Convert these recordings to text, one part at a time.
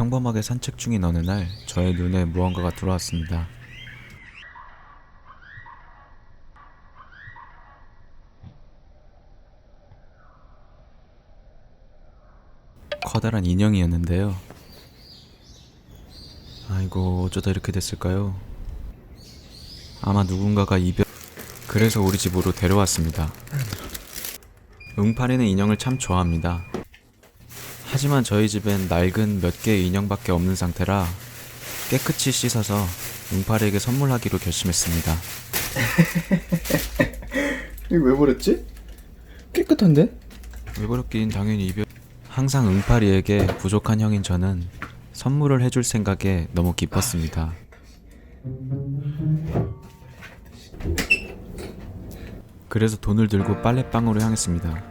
평범하게 산책 중인 어느 날 저의 눈에 무언가가 들어왔습니다. 커다란 인형이었는데요. 아이고 어쩌다 이렇게 됐을까요? 아마 누군가가 이별 그래서 우리 집으로 데려왔습니다. 응팔이는 인형을 참 좋아합니다. 하지만 저희 집엔 낡은 몇 개의 인형밖에 없는 상태라 깨끗이 씻어서 응팔이에게 선물하기로 결심했습니다. 이거 왜 버렸지? 깨끗한데? 왜 그렇긴 당연히 이별. 항상 응팔이에게 부족한 형인 저는 선물을 해줄 생각에 너무 기뻤습니다. 그래서 돈을 들고 빨래방으로 향했습니다.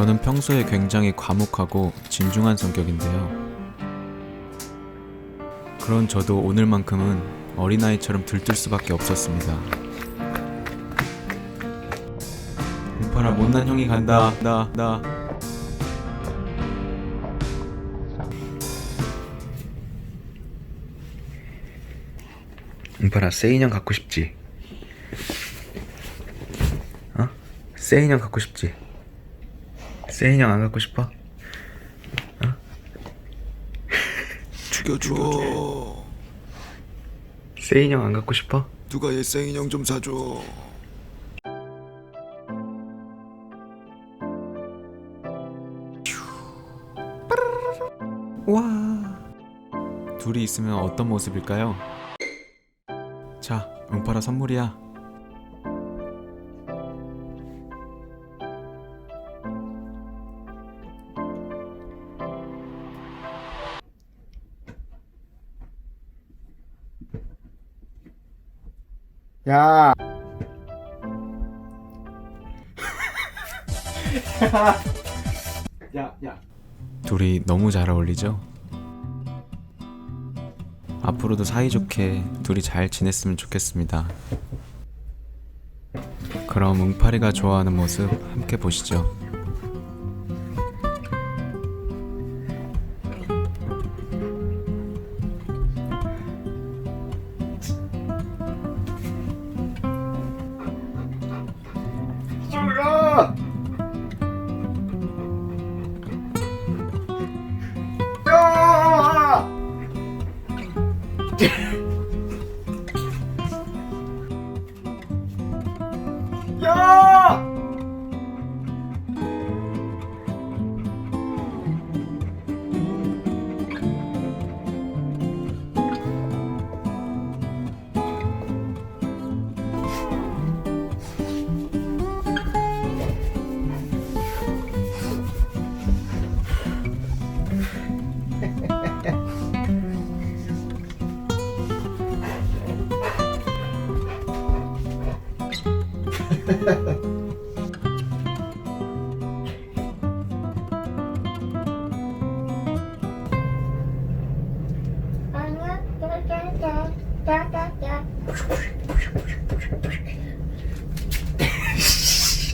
저는 평소에 굉장히 과묵하고 진중한 성격인데요. 그런 저도 오늘만큼은 어린아이처럼 들뜰 수밖에 없었습니다. 응팔아 못난 형이 간다. 나 나. 응팔아 새 인형 갖고 싶지? 어? 새 인형 갖고 싶지? 새 인형 안 갖고 싶어? 어? 죽여줘. 새 인형 안 갖고 싶어? 누가 얘 생인형 좀 사줘. 와. 둘이 있으면 어떤 모습일까요? 자, 응팔아 선물이야. 야 야, 야. 둘이 너무 잘 어울리죠? 앞으로도 사이좋게 둘이 잘 지냈으면 좋겠습니다. 그럼 응팔이가 좋아하는 모습 함께 보시죠. dude.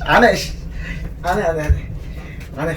안 해. 씨. 안 해, 안 해, 안 해. 안 해.